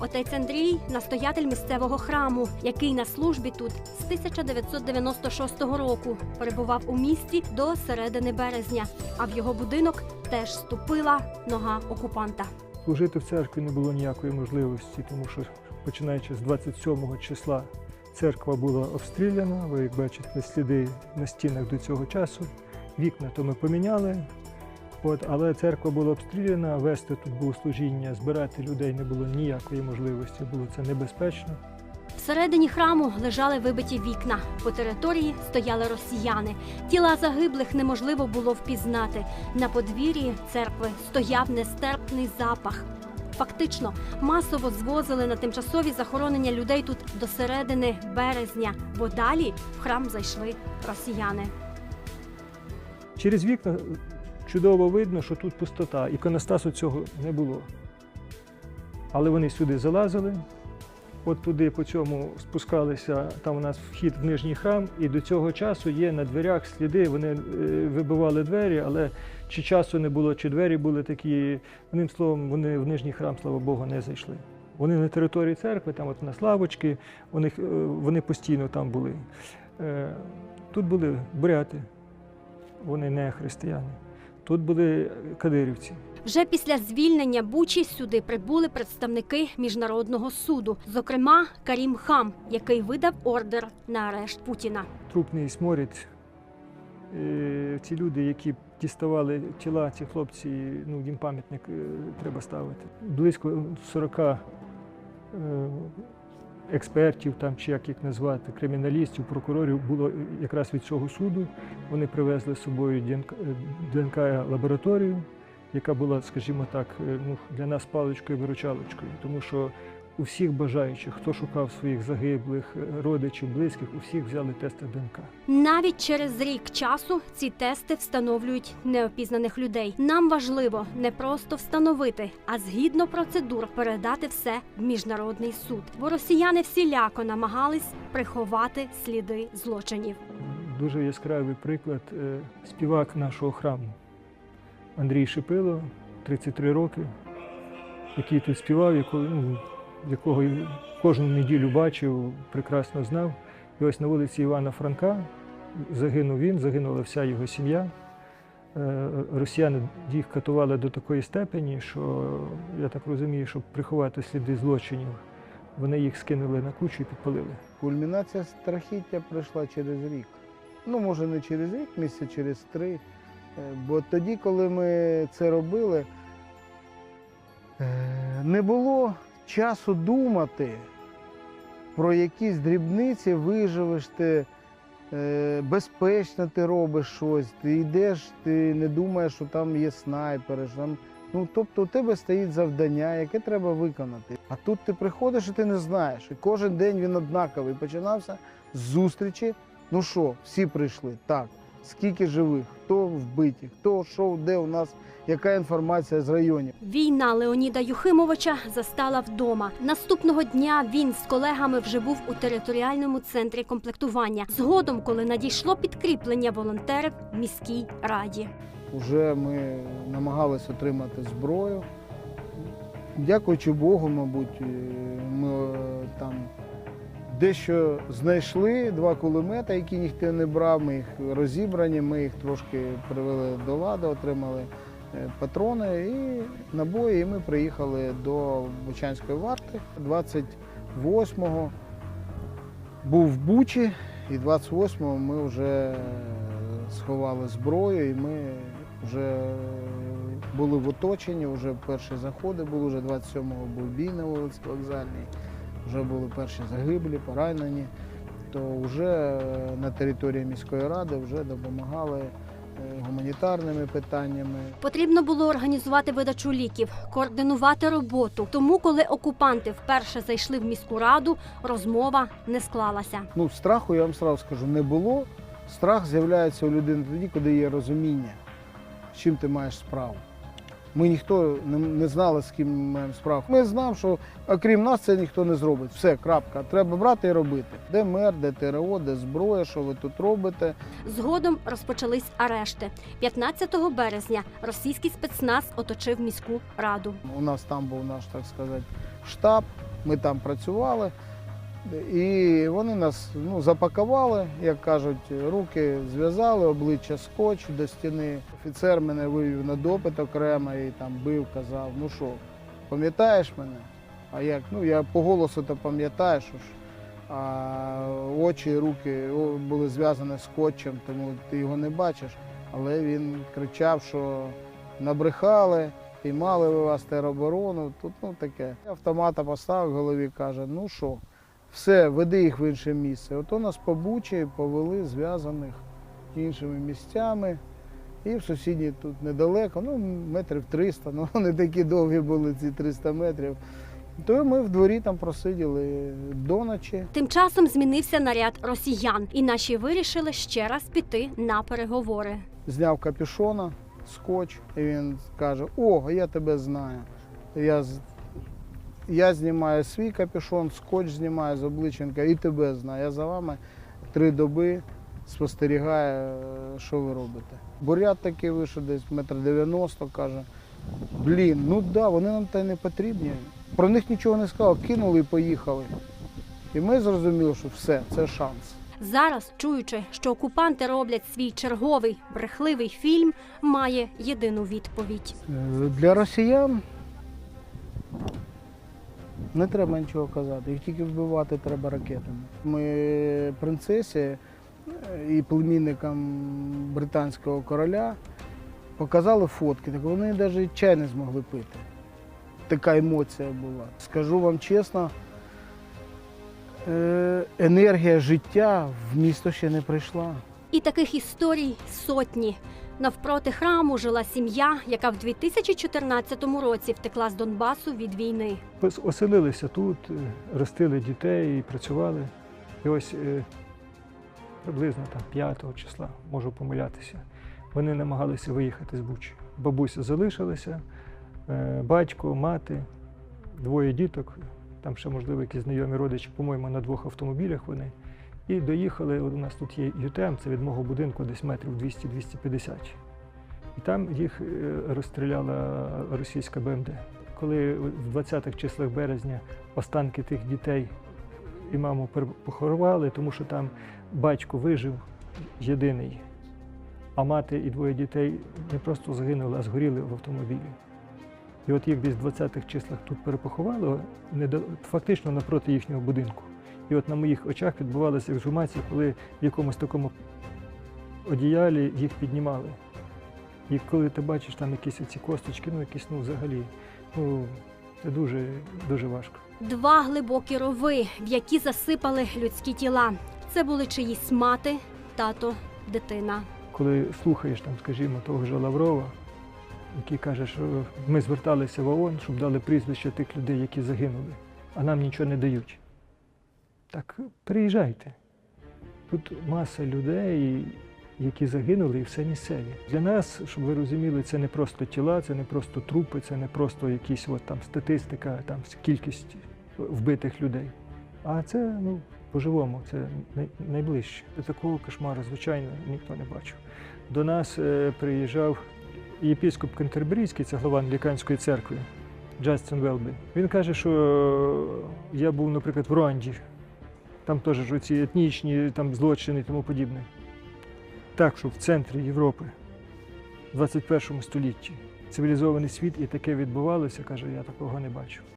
Отець Андрій настоятель місцевого храму, який на службі тут з 1996 року перебував у місті до середини березня. А в його будинок теж ступила нога окупанта. Служити в церкві не було ніякої можливості, тому що починаючи з 27 числа церква була обстріляна. Ви бачите сліди на стінах до цього часу. Вікна то ми поміняли. От, але церква була обстріляна, вести тут було служіння, збирати людей не було ніякої можливості, було це небезпечно. Всередині храму лежали вибиті вікна. По території стояли росіяни. Тіла загиблих неможливо було впізнати. На подвір'ї церкви стояв нестерпний запах. Фактично, масово звозили на тимчасові захоронення людей тут до середини березня, бо далі в храм зайшли росіяни. Через вікна чудово видно, що тут пустота. Іконостасу цього не було. Але вони сюди залазили, от туди по цьому спускалися, там у нас вхід в нижній храм, і до цього часу є на дверях сліди, вони е, вибивали двері, але чи часу не було, чи двері були такі. Одним словом, вони в нижній храм, слава Богу, не зайшли. Вони на території церкви, там от у нас лавочки, у них, е, вони постійно там були. Е, Тут були буряти, вони не християни. Тут були кадирівці. Вже після звільнення Бучі сюди прибули представники міжнародного суду, зокрема Карім Хам, який видав ордер на арешт Путіна. Трупний сморід. Е, Ці люди, які діставали тіла, ці хлопці, ну, їм пам'ятник е, треба ставити. Близько 40 е, експертів, там, чи як їх назвати, криміналістів, прокурорів було якраз від цього суду. Вони привезли з собою ДНК, ДНК лабораторію, яка була, скажімо так, е, ну, для нас паличкою-виручалочкою, тому що у всіх бажаючих, хто шукав своїх загиблих, е, родичів, близьких, у всіх взяли тести ДНК. Навіть через рік часу ці тести встановлюють неопізнаних людей. Нам важливо не просто встановити, а згідно процедур передати все в міжнародний суд. Бо росіяни всіляко намагались приховати сліди злочинів. Дуже яскравий приклад е, співак нашого храму Андрій Шипило, 33 роки, який тут співав, якого, ну, якого кожну неділю бачив, прекрасно знав. І ось на вулиці Івана Франка загинув він, загинула вся його сім'я. Е, Росіяни їх катували до такої степені, що я так розумію, щоб приховати сліди злочинів, вони їх скинули на кучу і підпалили. Кульмінація страхіття прийшла через рік. Ну, може, не через рік, місяця через три. Е, Бо тоді, коли ми це робили, е, не було часу думати про якісь дрібниці, виживеш ти, е, безпечно ти робиш щось, ти йдеш, ти не думаєш, що там є снайпери. Що там... Ну, тобто у тебе стоїть завдання, яке треба виконати. А тут ти приходиш і ти не знаєш. І кожен день він однаковий. Починався з зустрічі. Ну що, всі прийшли. Так. Скільки живих, хто вбиті, хто що, де у нас, яка інформація з районів. Війна Леоніда Юхимовича застала вдома. Наступного дня він з колегами вже був у територіальному центрі комплектування. Згодом, коли надійшло підкріплення волонтерів в міській раді. Уже ми намагалися отримати зброю. Дякуючи Богу, мабуть, е, ми е, там дещо знайшли два кулемета, які ніхто не брав. Ми їх розібрані, ми їх трошки привели до ладу, отримали е, патрони і набої. І ми приїхали до Бучанської варти. 28-го був в Бучі, і 28-го ми вже сховали зброю, і ми вже були в оточенні, вже перші заходи були, вже 27-го був бій на вулиці Вокзальній, вже були перші загиблі, поранені. То вже на території міської ради вже допомагали е, гуманітарними питаннями. Потрібно було організувати видачу ліків, координувати роботу. Тому, коли окупанти вперше зайшли в міську раду, розмова не склалася. Ну, страху, я вам сразу скажу, не було. Страх з'являється у людини тоді, коли є розуміння, з чим ти маєш справу. Ми ніхто не, знали, з ким ми маємо справу. Ми знаємо, що окрім нас це ніхто не зробить. Все, крапка. Треба брати і робити. Де мер, де ТРО, де зброя, що ви тут робите. Згодом розпочались арешти. 15 березня російський спецназ оточив міську раду. У нас там був наш, так сказати, штаб. Ми там працювали. І вони нас ну, запакували, як кажуть, руки зв'язали, обличчя скотч до стіни. Офіцер мене вивів на допит окремо і там бив, казав, ну що, пам'ятаєш мене? А як? Ну я по голосу то пам'ятаю, що ж. А очі і руки були зв'язані скотчем, тому ти його не бачиш. Але він кричав, що набрехали, піймали ви вас тероборону. Тут ну таке. Автомата поставив в голові, каже, ну що, все, веди їх в інше місце. Ото нас по Бучі повели зв'язаних іншими місцями. І в сусідній тут недалеко, ну метрів 300, ну не такі довгі були ці 300 метрів. То ми в дворі там просиділи до ночі. Тим часом змінився наряд росіян, і наші вирішили ще раз піти на переговори. Зняв капюшона, скотч, і він каже: О, я тебе знаю. Я, я знімаю свій капюшон, скотч знімаю з обличчя і тебе знаю. Я за вами три доби спостерігаю, що ви робите. Бурят такий вийшов десь метр дев'яносто, каже. Блін, ну да, вони нам та й не потрібні. Про них нічого не сказав, кинули і поїхали. І ми зрозуміли, що все, це шанс. Зараз, чуючи, що окупанти роблять свій черговий брехливий фільм, має єдину відповідь. Е, Для росіян не треба нічого казати, їх тільки вбивати треба ракетами. Ми принцесі е, і племінникам британського короля показали фотки, так вони навіть чай не змогли пити. Така емоція була. Скажу вам чесно, е, енергія життя в місто ще не прийшла. І таких історій сотні. Навпроти храму жила сім'я, яка в 2014 році втекла з Донбасу від війни. Оселилися тут, е, ростили дітей працювали. І ось е, приблизно там 5 числа, можу помилятися, вони намагалися виїхати з Бучі. Бабуся залишилася, е, батько, мати, двоє діток, там ще, можливо, якісь знайомі родичі, по-моєму, на двох автомобілях вони. І доїхали, у нас тут є ЮТМ, це від мого будинку десь метрів 200-250. І там їх е, розстріляла російська БМД. Коли в 20-х числах березня останки тих дітей і маму поховали, тому що там батько вижив єдиний, а мати і двоє дітей не просто загинули, а згоріли в автомобілі. І от їх десь в 20-х числах тут перепоховали, фактично напроти їхнього будинку. І от на моїх очах відбувалася ексгумація, коли в якомусь такому одіялі їх піднімали. І коли ти бачиш там якісь ці косточки, ну якісь ну взагалі, ну це дуже, дуже важко. Два глибокі рови, в які засипали людські тіла. Це були чиїсь мати, тато, дитина. Коли слухаєш там, скажімо, того ж Лаврова, який каже, що ми зверталися в ООН, щоб дали прізвища тих людей, які загинули, а нам нічого не дають. Так приїжджайте. Тут маса людей, які загинули, і все місцеві. Для нас, щоб ви розуміли, це не просто тіла, це не просто трупи, це не просто якісь от там статистика, там кількість вбитих людей. А це ну, по-живому, це най- найближче. Такого кошмару, звичайно, ніхто не бачив. До нас е, приїжджав єпископ Кентерберійський, це глава Англіканської церкви, Джастін Велбі. Він каже, що я був, наприклад, в Руанді. Там теж ж ці етнічні там, злочини і тому подібне. Так, що в центрі Європи, в 21 столітті, цивілізований світ і таке відбувалося, каже, я такого не бачив.